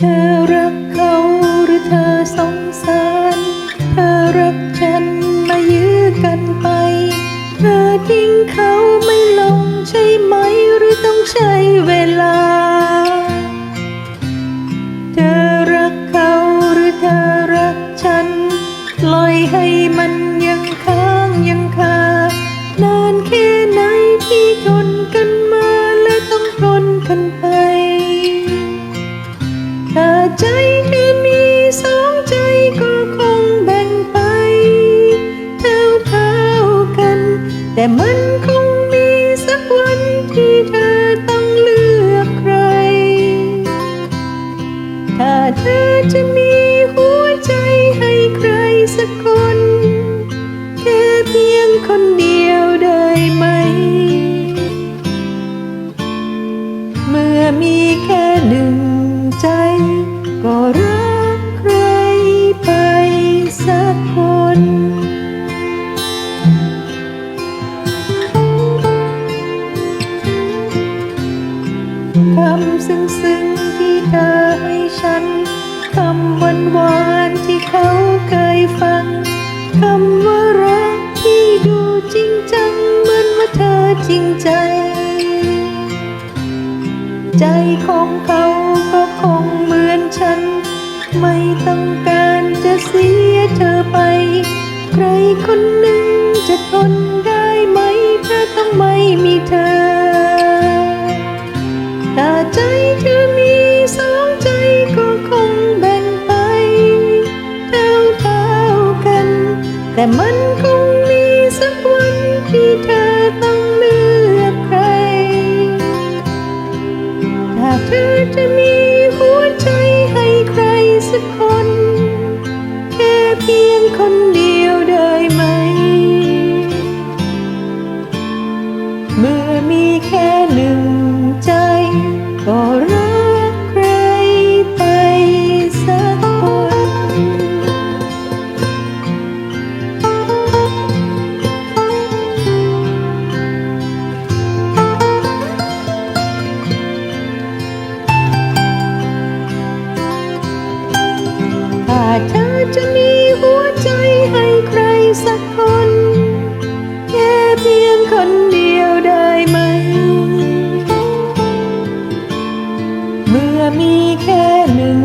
เธอรักเขาหรือเธอสงสาร เธอรักฉันมายื้อกันไป เธอทิ้งเขาไม่ลงใช่ไหมหรือต้องใช้เวลา เธอรักเขาหรือเธอรักฉัน ปล่อยให้มัน จะมีหัวใจให้ใครสักคน แค่เพียงคนเดียวได้ไหม เมื่อมีแค่หนึ่งใจ ก็รักใครไปสักคนคำซึ้งซึ้งๆที่เธอให้ฉัน คำหวานหวานๆที่เขาเคยฟังคำว่ารักที่ดูจริงจังเหมือนว่าเธอจริงใจ ใจของเขาก็คงเหมือนฉัน ไม่ต้องการจะเสียเธอไป ใครคนหนึ่งจะทน แต่มันคงมีสักวันที่เธอต้องเลือกใคร ถ้าเธอจะมีหัวใจให้ใครสักคน แค่เพียงคนเดียวได้ไหม เมื่อมีแค่หนึ่ง สักคน แค่เพียงคนเดียวได้ไหม เมื่อมีแค่หนึ่ง